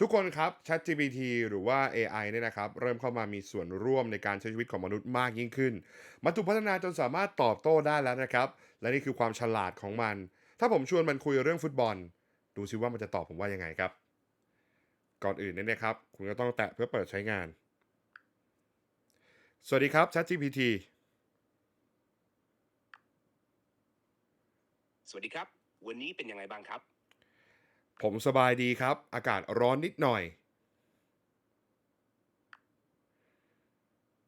ทุกคนครับ ChatGPT หรือว่า AI เนี่ยนะครับ เริ่มเข้ามามีส่วนร่วมในการใช้ชีวิตของมนุษย์มากยิ่งขึ้น มันถูกพัฒนาจนสามารถตอบโต้ได้แล้วนะครับ และนี่คือความฉลาดของมัน ถ้าผมชวนมันคุยเรื่องฟุตบอล ดูซิว่ามันจะตอบผมว่ายังไงครับ ก่อนอื่นเนี่ยนะครับ คุณก็ต้องแตะเพื่อเปิดใช้งาน สวัสดีครับ ChatGPT สวัสดีครับ วันนี้เป็นยังไงบ้างครับ ผมสบายดีครับ อากาศร้อนนิดหน่อย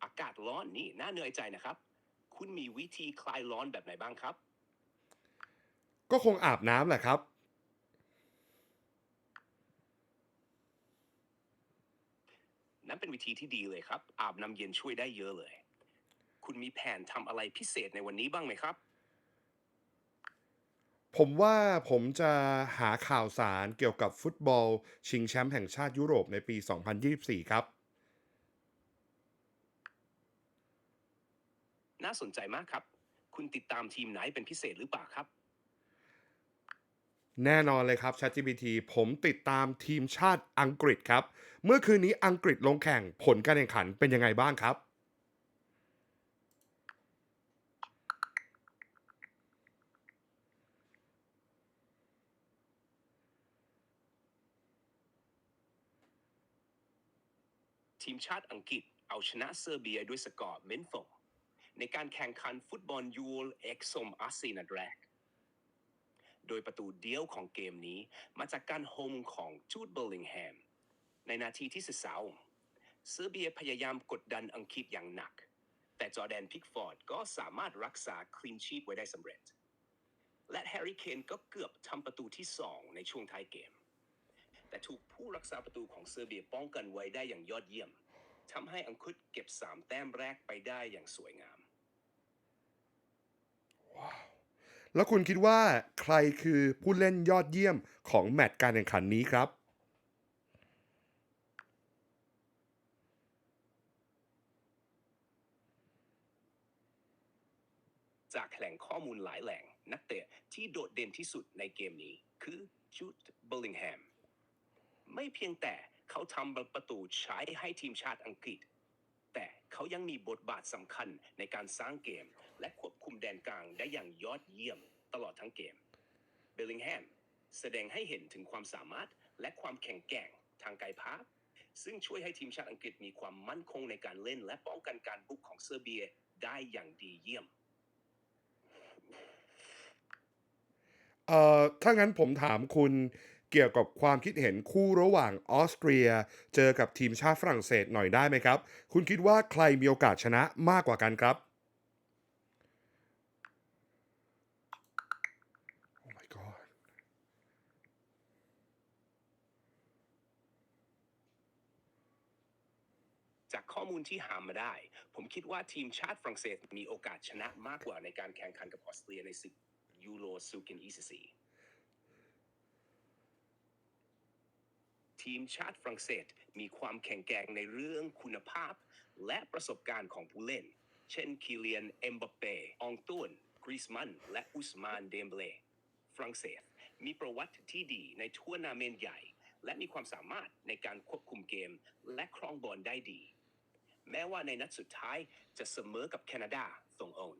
อากาศร้อนนี่น่าเหนื่อยใจนะครับ คุณมีวิธีคลายร้อนแบบไหนบ้างครับ ก็คงอาบน้ำแหละครับ นั่นเป็นวิธีที่ดีเลยครับ อาบน้ำเย็นช่วยได้เยอะเลย คุณมีแผนทำอะไรพิเศษในวันนี้บ้างไหมครับ ผมว่าผมจะหาข่าวสารเกี่ยวกับฟุตบอล ชิงแชมป์แห่งชาติยุโรปในปี 2024 ครับ น่าสนใจมากครับ คุณติดตามทีมไหนเป็นพิเศษหรือเปล่าครับ แน่นอนเลยครับ ChatGPT ผมติดตามทีมชาติอังกฤษครับ เมื่อคืนนี้อังกฤษลงแข่งผลการแข่งขันเป็นยังไงบ้างครับ ทีมชาติอังกฤษเอาชนะเซอร์เบียด้วยสกอร์เมนโฟในการแข่งขันฟุตบอลยูโรเอ็กซอมอาซีนัดแรก โดยประตูเดียวของเกมนี้มาจากการโฮมของจูดเบลลิงแฮม ในนาทีที่สิบสามเซอร์เบียพยายามกดดันอังกฤษอย่างหนัก แต่จอแดนพิกฟอร์ดก็สามารถรักษาคลีนชีตไว้ได้สำเร็จ และแฮร์รี่เคนก็เกือบทำประตูที่สองในช่วงท้ายเกม แต่ถูกผู้รักษาประตูของเซอร์เบียป้องกันไว้ได้อย่างยอดเยี่ยมทำให้อังกฤษเก็บ 3 แต้มแรกไปได้อย่างสวยงามแล้วคุณคิดว่าใครคือผู้เล่นยอดเยี่ยมของแมตช์การแข่งขันนี้ครับ จากแหล่งข้อมูลหลายแหล่งนักเตะที่โดดเด่นที่สุดในเกมนี้คือจูดเบลลิงแฮม ไม่เพียงแต่เขาทำประตูใช้ให้ทีมชาติอังกฤษ แต่เขายังมีบทบาทสำคัญในการสร้างเกม และควบคุมแดนกลางได้อย่างยอดเยี่ยมตลอดทั้งเกม เบลลิงแฮมแสดงให้เห็นถึงความสามารถและความแข็งแกร่งทางกายภาพ ซึ่งช่วยให้ทีมชาติอังกฤษมีความมั่นคงในการเล่น และป้องกันการบุกของเซอร์เบียได้อย่างดีเยี่ยมเอ่อถ้างั้นผมถามคุณ เกี่ยวกับความคิดเห็นคู่ระหว่างออสเตรีย เจอกับทีมชาติฝรั่งเศสหน่อยได้ไหมครับ คุณคิดว่าใครมีโอกาสชนะมากกว่ากันครับ Oh my god จากข้อมูลที่หามาได้ ผมคิดว่าทีมชาติฝรั่งเศสมีโอกาสชนะมากกว่าในการแข่งขันกับออสเตรียในศึกยูโรซูกินอีซี ทีมชาติฝรั่งเศส มีความแข็งแกร่งในเรื่องคุณภาพ และประสบการณ์ของผู้เล่น เช่นคิเลียน เอ็มบัปเป้ องตุนกริสมัน และอุสมาน เดมเบเลฝรั่งเศส มีประวัติที่ดีในทัวร์นาเมนต์ใหญ่ และมีความสามารถในการควบคุมเกม และครองบอลได้ดี แม้ว่าในนัดสุดท้ายจะเสมอกับแคนาดาตรงโอน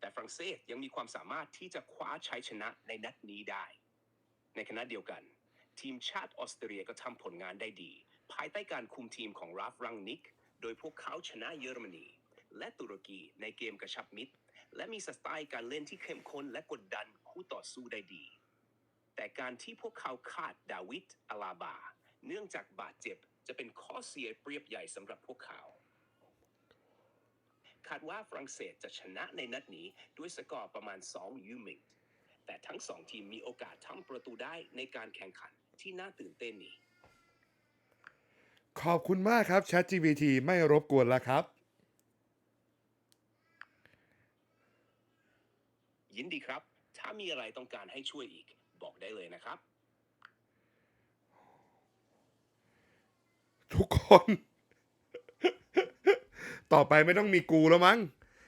แต่ฝรั่งเศสยังมีความสามารถที่จะคว้าชัยชนะในนัดนี้ได้ ในขณะเดียวกัน ทีมชาติออสเตรียก็ทำผลงานได้ดี ภายใต้การคุมทีมของราฟรังนิก โดยพวกเขาชนะเยอรมนี และตุรกีในเกมกระชับมิตร และมีสไตล์การเล่นที่เข้มข้นและกดดันคู่ต่อสู้ได้ดี แต่การที่พวกเขาขาดดาวิดอาลาบา เนื่องจากบาดเจ็บจะเป็นข้อเสียเปรียบใหญ่สำหรับพวกเขา คาดว่าฝรั่งเศสจะชนะในนัดนี้ด้วยสกอร์ประมาณ 2 ยูมิงแต่ทั้งสองทีมมีโอกาสทำประตูได้ในการแข่งขัน ที่น่าตื่นเต้นนี้ ขอบคุณมากครับ ChatGPT ไม่รบกวนแล้วครับ ยินดีครับ ถ้ามีอะไรต้องการให้ช่วยอีก บอกได้เลยนะครับ ทุกคน ต่อไปไม่ต้องมีกูแล้วมั้ง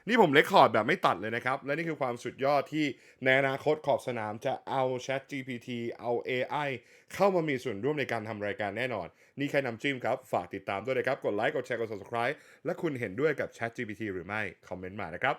นี่ผมเลคคอร์ดแบบไม่ตัดเลยนะครับ และนี่คือความสุดยอดที่ในอนาคตขอบสนามจะเอา Chat GPT เอา AI เข้ามามีส่วนร่วมในการทำรายการแน่นอน นี่แค่นำจิ้มครับ ฝากติดตามด้วยนะครับ กดไลค์กดแชร์กด subscribe และคุณเห็นด้วยกับ Chat GPT หรือไม่ คอมเมนต์มานะครับ